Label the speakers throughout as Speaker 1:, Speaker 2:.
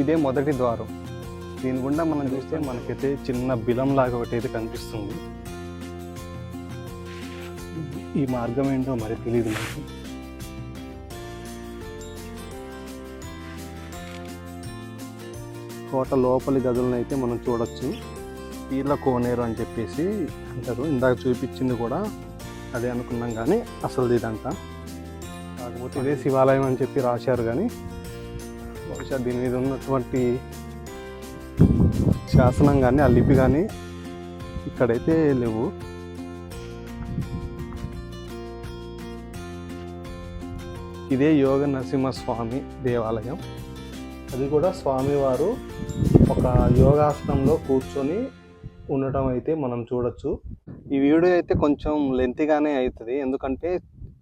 Speaker 1: ఇదే మొదటి ద్వారం. దీని గుండా మనం చూస్తే మనకైతే చిన్న బిలం లాగా ఒకటి అయితే కనిపిస్తుంది. ఈ మార్గం ఏంటో మరి తెలియదు మనకి. కోట లోపలి గదులను అయితే మనం చూడొచ్చు. పీర్ల కోనేరు అని చెప్పేసి అంటారు. ఇందాక చూపించింది కూడా అదే అనుకున్నాం కానీ అసలు ఇదంతా. కాకపోతే ఇదే శివాలయం అని చెప్పి రాశారు కానీ బహుశా దీని మీద ఉన్నటువంటి శాసనం కానీ ఆ లిపి కానీ ఇక్కడైతే లేవు. ఇదే యోగ నరసింహస్వామి దేవాలయం. అది కూడా స్వామివారు ఒక యోగాసనంలో కూర్చొని ఉండటం అయితే మనం చూడొచ్చు. ఈ వీడియో అయితే కొంచెం లెంతిగానే అవుతుంది ఎందుకంటే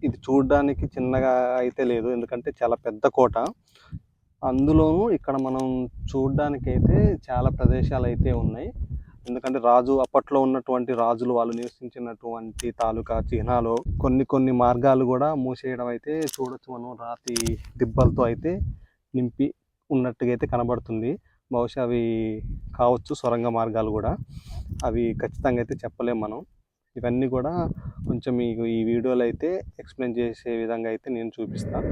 Speaker 1: ఇది చూడడానికి చిన్నగా అయితే లేదు. ఎందుకంటే చాలా పెద్ద కోట. అందులోనూ ఇక్కడ మనం చూడడానికి అయితే చాలా ప్రదేశాలు అయితే ఉన్నాయి. ఎందుకంటే రాజు అప్పట్లో ఉన్నటువంటి రాజులు వాళ్ళు నివసించినటువంటి తాలూకా చిహ్నాలు కొన్ని కొన్ని మార్గాలు కూడా మూసేయడం అయితే చూడొచ్చు మనం. రాతి దిబ్బలతో అయితే నింపి ఉన్నట్టుగా అయితే కనబడుతుంది. బహుశా అవి కావచ్చు సొరంగ మార్గాలు కూడా. అవి ఖచ్చితంగా అయితే చెప్పలేం మనం. ఇవన్నీ కూడా కొంచెం మీకు ఈ వీడియోలో అయితే ఎక్స్ప్లెయిన్ చేసే విధంగా అయితే నేను చూపిస్తాను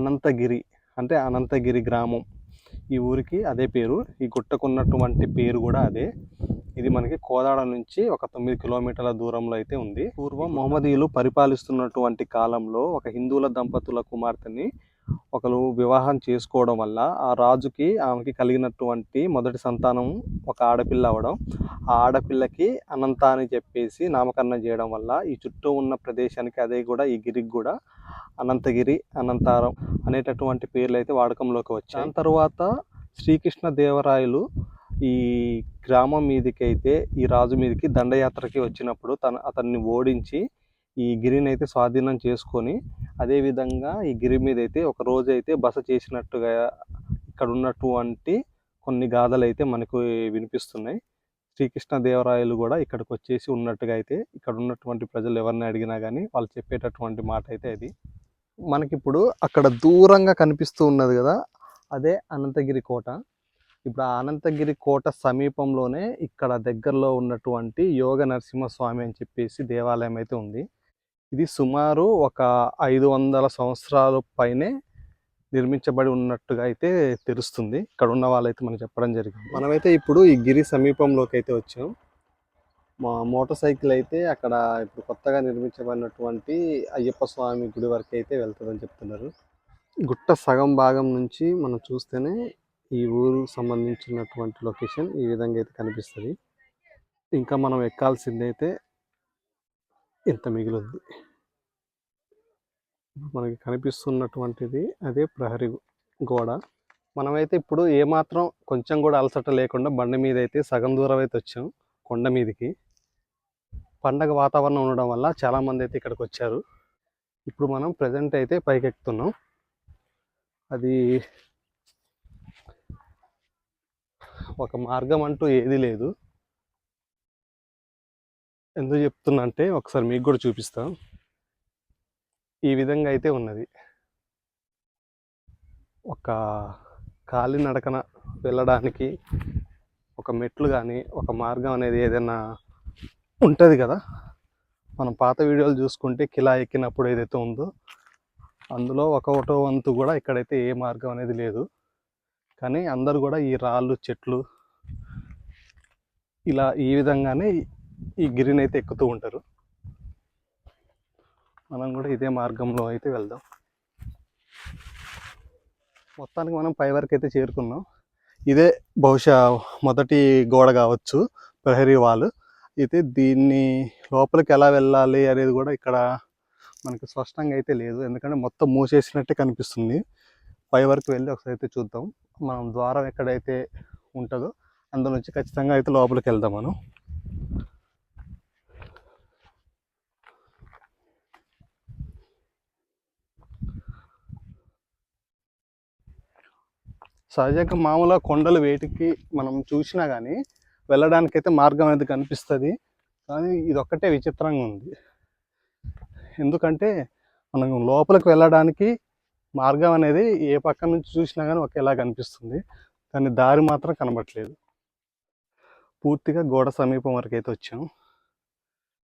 Speaker 1: అనంతగిరి అంటే అనంతగిరి గ్రామం. ఈ ఊరికి అదే పేరు. ఈ గుట్టకున్నటువంటి పేరు కూడా అదే. ఇది మనకి కోదాడ నుంచి ఒక తొమ్మిది కిలోమీటర్ల దూరంలో అయితే ఉంది. పూర్వం మహమ్మదీయులు పరిపాలిస్తున్నటువంటి కాలంలో ఒక హిందువుల దంపతుల కుమార్తెని ఒకరు వివాహం చేసుకోవడం వల్ల ఆ రాజుకి ఆమెకి కలిగినటువంటి మొదటి సంతానం ఒక ఆడపిల్ల అవ్వడం. ఆ ఆడపిల్లకి అనంత అని చెప్పేసి నామకరణం చేయడం వల్ల ఈ చుట్టూ ఉన్న ప్రదేశానికి అదే కూడా ఈ గిరికి కూడా అనంతగిరి అనంతారం అనేటటువంటి పేర్లు అయితే వాడకంలోకి వచ్చాయి. దాని తర్వాత శ్రీకృష్ణ దేవరాయలు ఈ గ్రామం మీదకి అయితే ఈ రాజు మీదకి దండయాత్రకి వచ్చినప్పుడు తన అతన్ని ఓడించి ఈ గిరిని అయితే స్వాధీనం చేసుకొని అదేవిధంగా ఈ గిరి మీద అయితే ఒక రోజు అయితే బస చేసినట్టుగా ఇక్కడ ఉన్నటువంటి కొన్ని గాథలు అయితే మనకు వినిపిస్తున్నాయి. శ్రీకృష్ణదేవరాయలు కూడా ఇక్కడికి వచ్చేసి ఉన్నట్టుగా అయితే ఇక్కడ ఉన్నటువంటి ప్రజలు ఎవరిని అడిగినా కానీ వాళ్ళు చెప్పేటటువంటి మాట అయితే అది. మనకిప్పుడు అక్కడ దూరంగా కనిపిస్తూ ఉన్నది కదా అదే అనంతగిరి కోట. ఇప్పుడు ఆ అనంతగిరి కోట సమీపంలోనే ఇక్కడ దగ్గరలో ఉన్నటువంటి యోగ నరసింహస్వామి అని చెప్పేసి దేవాలయం అయితే ఉంది. ఇది సుమారు ఒక ఐదు వందల సంవత్సరాల పైనే నిర్మించబడి ఉన్నట్టుగా అయితే తెలుస్తుంది. ఇక్కడ ఉన్న వాళ్ళైతే మనం చెప్పడం జరిగింది. మనమైతే ఇప్పుడు ఈ గిరి సమీపంలోకి అయితే వచ్చాం. మా మోటార్ సైకిల్ అయితే అక్కడ ఇప్పుడు కొత్తగా నిర్మించబడినటువంటి అయ్యప్ప స్వామి గుడి వరకు అయితే వెళ్తుందని చెప్తున్నారు. గుట్ట సగం భాగం నుంచి మనం చూస్తేనే ఈ ఊరు సంబంధించినటువంటి లొకేషన్ ఈ విధంగా అయితే కనిపిస్తుంది. ఇంకా మనం ఎక్కాల్సింది అయితే ఇంత మిగిలింది మనకి కనిపిస్తున్నటువంటిది అదే ప్రహరీ గోడ. మనమైతే ఇప్పుడు ఏమాత్రం కొంచెం కూడా అలసట లేకుండా బండి మీద అయితే సగం దూరం అయితే వచ్చాం కొండ మీదకి. పండగ వాతావరణం ఉండడం వల్ల చాలామంది అయితే ఇక్కడికి వచ్చారు ఇప్పుడు మనం ప్రజెంట్ అయితే పైకెక్కుతున్నాం. అది ఒక మార్గం అంటూ ఏది లేదు. ఎందుకు చెప్తున్నా అంటే ఒకసారి మీకు కూడా చూపిస్తాం. ఈ విధంగా అయితే ఉన్నది. ఒక కాలినడకన వెళ్ళడానికి ఒక మెట్లు కానీ ఒక మార్గం అనేది ఏదైనా ఉంటుంది కదా? మనం పాత వీడియోలు చూసుకుంటే కిలా ఎక్కినప్పుడు ఏదైతే ఉందో అందులో ఒక ఒకటో వంతు కూడా ఇక్కడైతే ఏ మార్గం అనేది లేదు. కానీ అందరు కూడా ఈ రాళ్ళు చెట్లు ఇలా ఈ విధంగానే ఈ- గిరిని అయితే ఎక్కుతూ ఉంటారు. మనం కూడా ఇదే మార్గంలో అయితే వెళ్దాం. మొత్తానికి మనం పై వరకు అయితే చేరుకున్నాం. ఇదే బహుశా మొదటి గోడ కావచ్చు ప్రహరీ వాల్. అయితే దీన్ని లోపలికి ఎలా వెళ్ళాలి అనేది కూడా ఇక్కడ మనకి స్పష్టంగా అయితే లేదు. ఎందుకంటే మొత్తం మూసేసినట్టే కనిపిస్తుంది. పై వరకు వెళ్ళి ఒకసారి అయితే చూద్దాం. మనం ద్వారం ఎక్కడైతే ఉంటుందో అందులో నుంచి ఖచ్చితంగా అయితే లోపలికి వెళ్దాం మనం. సహజంగా మామూలుగా కొండలు వేటికి మనం చూసినా కానీ వెళ్ళడానికైతే మార్గం అనేది కనిపిస్తుంది. కానీ ఇది ఒక్కటే విచిత్రంగా ఉంది. ఎందుకంటే మనం లోపలికి వెళ్ళడానికి మార్గం అనేది ఏ పక్క నుంచి చూసినా కానీ ఒకేలా కనిపిస్తుంది. కానీ దారి మాత్రం కనబట్లేదు పూర్తిగా గోడ సమీపం వరకు అయితే వచ్చాం.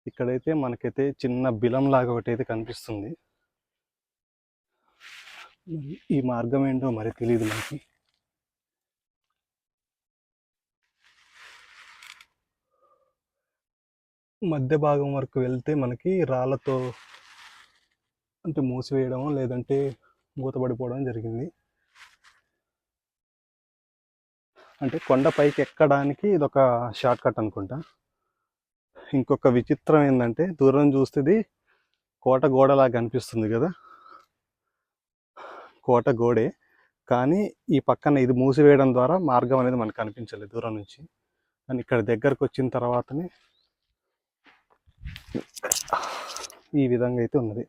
Speaker 1: ఇక్కడైతే మనకైతే చిన్న బిలం లాగా ఒకటి అయితే కనిపిస్తుంది. ఈ మార్గం ఏంటో మరి తెలియదు మనకి. మధ్య భాగం వరకు వెళ్తే మనకి రాళ్ళతో అంటే మూసివేయడం లేదంటే మూతపడిపోవడం జరిగింది. అంటే కొండపైకి ఎక్కడానికి ఇది ఒక షార్ట్ కట్ అనుకుంటా. ఇంకొక విచిత్రం ఏంటంటే దూరం చూస్తేది కోట గోడలాగా కనిపిస్తుంది కదా. కోట గోడే. కానీ ఈ పక్కన ఇది మూసివేయడం ద్వారా మార్గం అనేది మనకు కనిపించలేదు దూరం నుంచి. కానీ ఇక్కడ దగ్గరకు వచ్చిన తర్వాతనే ఈ విధంగా అయితే ఉన్నది.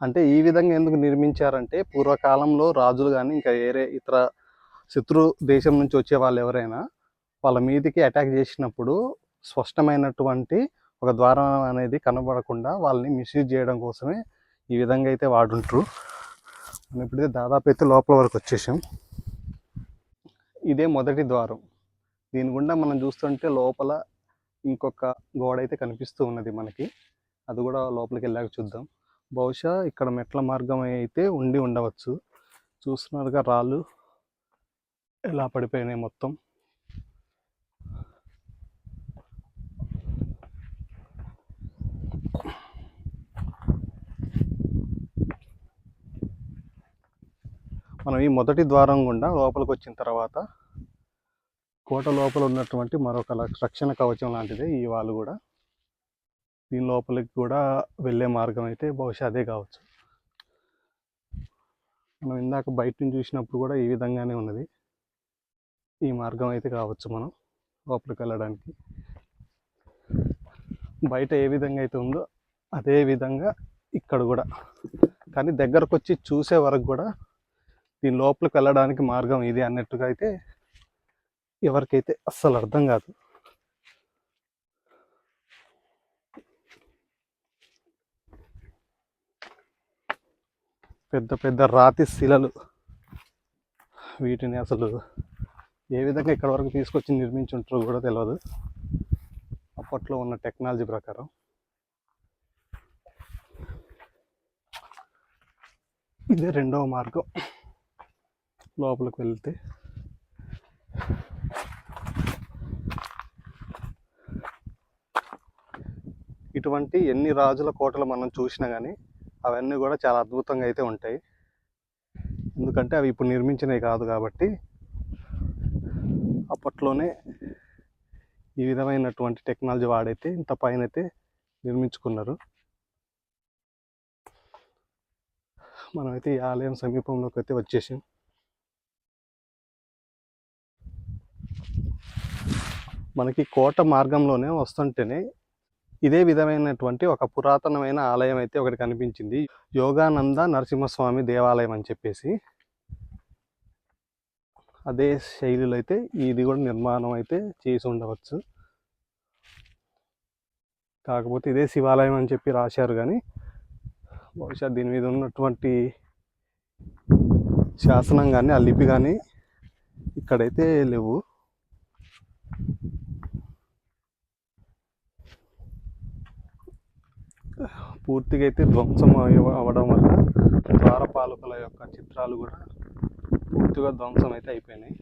Speaker 1: అంటే ఈ విధంగా ఎందుకు నిర్మించారంటే పూర్వకాలంలో రాజులు కానీ ఇంకా వేరే ఇతర శత్రు దేశం నుంచి వచ్చే వాళ్ళు ఎవరైనా వాళ్ళ మీదికి అటాక్ చేసినప్పుడు స్పష్టమైనటువంటి ఒక ద్వారం అనేది కనబడకుండా వాళ్ళని మిస్యూజ్ చేయడం కోసమే ఈ విధంగా అయితే వాడుంటారు. మనం ఇప్పుడైతే దాదాపు అయితే లోపల వరకు వచ్చేసాం. ఇదే మొదటి ద్వారం. దీని గుండా మనం చూస్తుంటే లోపల ఇంకొక గోడ అయితే కనిపిస్తూ ఉన్నది మనకి. అది కూడా లోపలికి వెళ్ళాక చూద్దాం. బహుశా ఇక్కడ మెట్ల మార్గం అయితే ఉండి ఉండవచ్చు. చూస్తున్నారుగా రాళ్ళు ఎలా పడిపోయినాయి మొత్తం. మనం ఈ మొదటి ద్వారం గుండా లోపలికి వచ్చిన తర్వాత కోట లోపల ఉన్నటువంటి మరొక లక్ష- రక్షణ కవచం లాంటిదే ఈ వాళ్ళు కూడా. దీని లోపలికి కూడా వెళ్ళే మార్గం అయితే బహుశా అదే కావచ్చు. మనం ఇందాక బయట నుంచి చూసినప్పుడు కూడా ఈ విధంగానే ఉన్నది. ఈ మార్గం అయితే కావచ్చు మనం లోపలికి వెళ్ళడానికి. బయట ఏ విధంగా అయితే ఉందో అదే విధంగా ఇక్కడ కూడా. కానీ దగ్గరకు వచ్చి చూసే వరకు కూడా దీని లోపలికి వెళ్ళడానికి మార్గం ఇది అన్నట్టుగా అయితే ఎవరికైతే అస్సలు అర్థం కాదు. పెద్ద పెద్ద రాతి శిలలు వీటిని అసలు ఏ విధంగా ఇక్కడ వరకు తీసుకొచ్చి నిర్మించి ఉంటారో కూడా తెలియదు అప్పట్లో ఉన్న టెక్నాలజీ ప్రకారం. ఇదే రెండవ మార్గం. లోపలికి వెళ్తే ఇటువంటి ఎన్ని రాజుల కోటలు మనం చూసినా కానీ అవన్నీ కూడా చాలా అద్భుతంగా అయితే ఉంటాయి. ఎందుకంటే అవి ఇప్పుడు నిర్మించినవి కాదు కాబట్టి అప్పట్లోనే ఈ విధమైనటువంటి టెక్నాలజీ వాడైతే ఇంత పైన అయితే నిర్మించుకున్నారు. మనమైతే ఈ ఆలయం సమీపంలోకి అయితే వచ్చేసాం. మనకి కోట మార్గంలోనే వస్తుంటేనే ఇదే విధమైనటువంటి ఒక పురాతనమైన ఆలయం అయితే ఒకటి కనిపించింది. యోగానంద నరసింహస్వామి దేవాలయం అని చెప్పేసి. అదే శైలిలో అయితే ఇది కూడా నిర్మాణం అయితే చేసి ఉండవచ్చు. కాకపోతే ఇదే శివాలయం అని చెప్పి రాశారు కానీ బహుశా దీని మీద ఉన్నటువంటి శాసనం కానీ ఆ లిపి కానీ ఇక్కడైతే లేవు. పూర్తిగా అయితే ధ్వంసం అవ్వడం వల్ల ద్వారపాలకుల యొక్క చిత్రాలు కూడా పూర్తిగా ధ్వంసం అయితే అయిపోయినాయి.